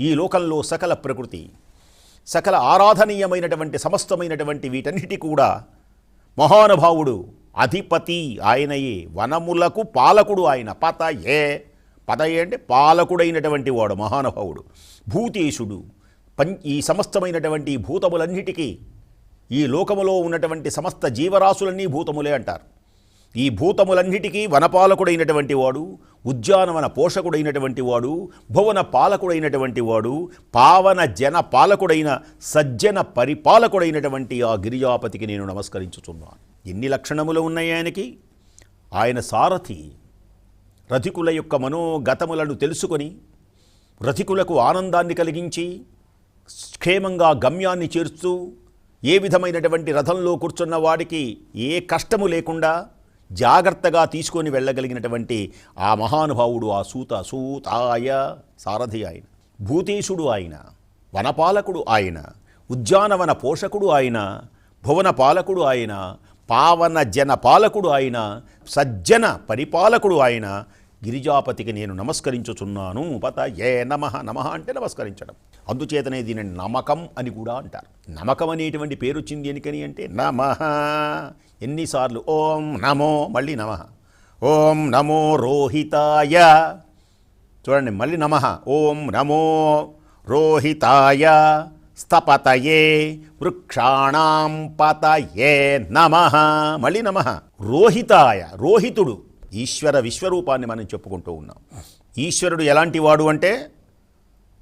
ఈ లోకంలో సకల ప్రకృతి సకల ఆరాధనీయమైనటువంటి సమస్తమైనటువంటి వీటన్నిటి కూడా మహానుభావుడు అధిపతి ఆయనయే వనములకు పాలకుడు ఆయన. పత ఏ పద ఏ అంటే పాలకుడైనటువంటి వాడు మహానుభావుడు భూతేశుడు పం ఈ సమస్తమైనటువంటి భూతములన్నిటికీ ఈ లోకములో ఉన్నటువంటి సమస్త జీవరాశులన్నీ భూతములే అంటారు. ఈ భూతములన్నిటికీ వనపాలకుడైనటువంటి వాడు ఉద్యానవన పోషకుడైనటువంటి వాడు భువన పాలకుడైనటువంటి వాడు పావన జన పాలకుడైన సజ్జన పరిపాలకుడైనటువంటి ఆ గిరిజాపతికి నేను నమస్కరించుచున్నాను. ఎన్ని లక్షణములు ఉన్నాయి ఆయనకి? ఆయన సారథి రథికుల యొక్క మనోగతములను తెలుసుకొని రథికులకు ఆనందాన్ని కలిగించి క్షేమంగా గమ్యాన్ని చేరుస్తూ ఏ విధమైనటువంటి రథంలో కూర్చున్న వాడికి ఏ కష్టము లేకుండా జాగ్రత్తగా తీసుకొని వెళ్ళగలిగినటువంటి ఆ మహానుభావుడు ఆ సూత సూతాయ సారథి ఆయన భూతేశుడు ఆయన వనపాలకుడు ఆయన ఉద్యానవన పోషకుడు ఆయన భువన పాలకుడు ఆయన పావన జన పాలకుడు ఆయన సజ్జన పరిపాలకుడు ఆయన. గిరిజాపతికి నేను నమస్కరించుచున్నాను. పత ఏ నమ నమ అంటే నమస్కరించడం. అందుచేతనే దీనిని నమకం అని కూడా అంటారు. నమకం అనేటువంటి పేరు వచ్చింది ఎందుకని అంటే నమ. ఎన్నిసార్లు? ఓం నమో మళ్ళీ నమ. ఓం నమో రోహితాయ. చూడండి మళ్ళీ నమ. ఓం నమో రోహితాయ. స్తపతయే వృక్షాణం పతయే నమ. మళ్ళీ నమ. రోహితాయ రోహితుడు. ఈశ్వర విశ్వరూపాన్ని మనం చెప్పుకుంటూ ఉన్నాం. ఈశ్వరుడు ఎలాంటి వాడు అంటే?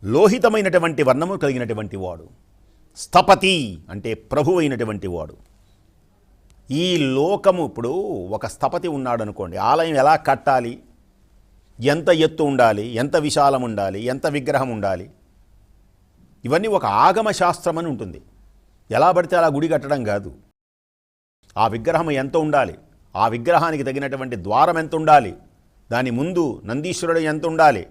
లోహితమైనటువంటి వర్ణము కలిగినటువంటి వాడు. స్థపతి అంటే ప్రభు అయినటువంటి వాడు. ఈ లోకము ఇప్పుడు ఒక స్థపతి ఉన్నాడు అనుకోండి ఆలయం ఎలా కట్టాలి? ఎంత ఎత్తు ఉండాలి? ఎంత విశాలం ఉండాలి? ఎంత విగ్రహం ఉండాలి? ఇవన్నీ ఒక ఆగమ శాస్త్రం అని ఉంటుంది. ఎలా పడితే అలా గుడి కట్టడం కాదు. ఆ విగ్రహం ఎంత ఉండాలి? ఆ విగ్రహానికి తగినటువంటి ద్వారం ఎంత ఉండాలి? దాని ముందు నందీశ్వరుడు ఎంత ఉండాలి?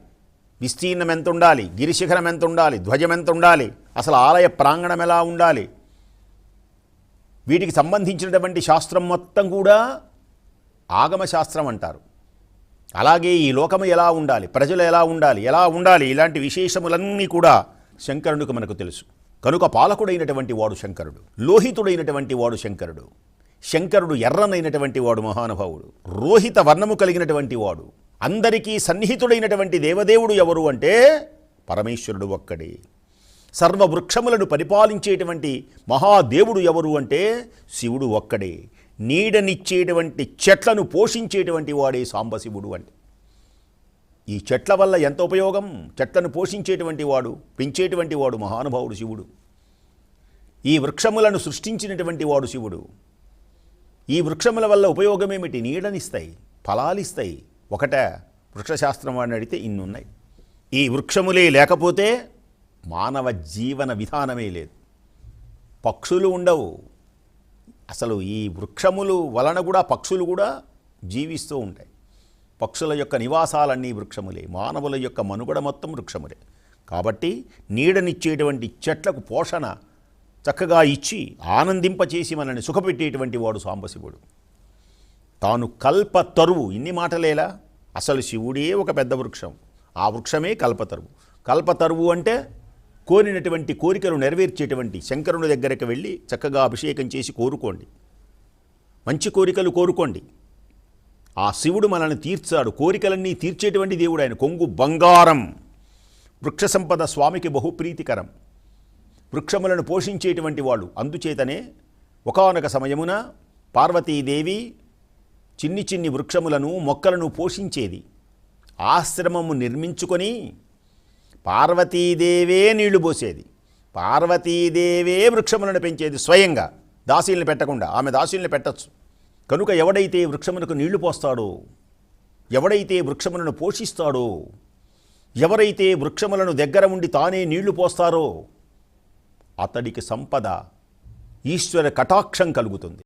విస్తీర్ణం ఎంత ఉండాలి? గిరిశిఖరం ఎంత ఉండాలి? ధ్వజం ఎంత ఉండాలి? అసలు ఆలయ ప్రాంగణం ఎలా ఉండాలి? వీటికి సంబంధించినటువంటి శాస్త్రం మొత్తం కూడా ఆగమ శాస్త్రం అంటారు. అలాగే ఈ లోకము ఎలా ఉండాలి ప్రజలు ఎలా ఉండాలి ఎలా ఉండాలి ఇలాంటి విశేషములన్నీ కూడా శంకరునికి మనకు తెలుసు. కనుక పాలకుడైనటువంటి వాడు శంకరుడు లోహితుడైనటువంటి వాడు శంకరుడు శంకరుడు ఎర్రనైనటువంటి వాడు మహానుభావుడు రోహిత వర్ణము కలిగినటువంటి వాడు అందరికీ సన్నిహితుడైనటువంటి దేవదేవుడు ఎవరు అంటే పరమేశ్వరుడు ఒక్కడే. సర్వ వృక్షములను పరిపాలించేటువంటి మహాదేవుడు ఎవరు అంటే శివుడు ఒక్కడే. నీడనిచ్చేటువంటి చెట్లను పోషించేటువంటి వాడే సాంబశివుడు అంటే. ఈ చెట్ల వల్ల ఎంత ఉపయోగం? చెట్లను పోషించేటువంటి వాడు పెంచేటువంటి వాడు మహానుభావుడు శివుడు. ఈ వృక్షములను సృష్టించినటువంటి వాడు శివుడు. ఈ వృక్షముల వల్ల ఉపయోగమేమిటి? నీడనిస్తాయి ఫలాలిస్తాయి. ఒకటే వృక్షశాస్త్రం వాడిని అడిగితే ఇన్నున్నాయి. ఈ వృక్షములే లేకపోతే మానవ జీవన విధానమే లేదు. పక్షులు ఉండవు. అసలు ఈ వృక్షములు వలన కూడా పక్షులు కూడా జీవిస్తూ ఉంటాయి. పక్షుల యొక్క నివాసాలన్నీ వృక్షములే. మానవుల యొక్క మనుగడ మొత్తం వృక్షములే. కాబట్టి నీడనిచ్చేటువంటి చెట్లకు పోషణ చక్కగా ఇచ్చి ఆనందింపచేసి మనల్ని సుఖపెట్టేటువంటి వాడు సాంబశివుడు. తాను కల్ప తరువు. ఇన్ని మాటలేలా? అసలు శివుడే ఒక పెద్ద వృక్షం. ఆ వృక్షమే కల్పతరువు కల్పతరువు అంటే కోరినటువంటి కోరికలు నెరవేర్చేటువంటి శంకరుని దగ్గరికి వెళ్ళి చక్కగా అభిషేకం చేసి కోరుకోండి. మంచి కోరికలు కోరుకోండి. ఆ శివుడు మనల్ని తీర్చాడు. కోరికలన్నీ తీర్చేటువంటి దేవుడు ఆయన. కొంగు బంగారం వృక్ష సంపద స్వామికి బహుప్రీతికరం వృక్షములను పోషించేటువంటి వాళ్ళు. అందుచేతనే ఒకనొక సమయమున పార్వతీదేవి చిన్ని చిన్ని వృక్షములను మొక్కలను పోషించేది. ఆశ్రమము నిర్మించుకొని పార్వతీదేవే నీళ్ళు పోసేది. పార్వతీదేవే వృక్షములను పెంచేది స్వయంగా. దాసీల్ని పెట్టకుండా. ఆమె దాసీల్ని పెట్టచ్చు. కనుక ఎవడైతే వృక్షమునకు నీళ్ళు పోస్తాడో ఎవడైతే వృక్షములను పోషిస్తాడో ఎవరైతే వృక్షములను దగ్గర ఉండి తానే నీళ్ళు పోస్తారో అతడికి సంపద ఈశ్వర కటాక్షం కలుగుతుంది.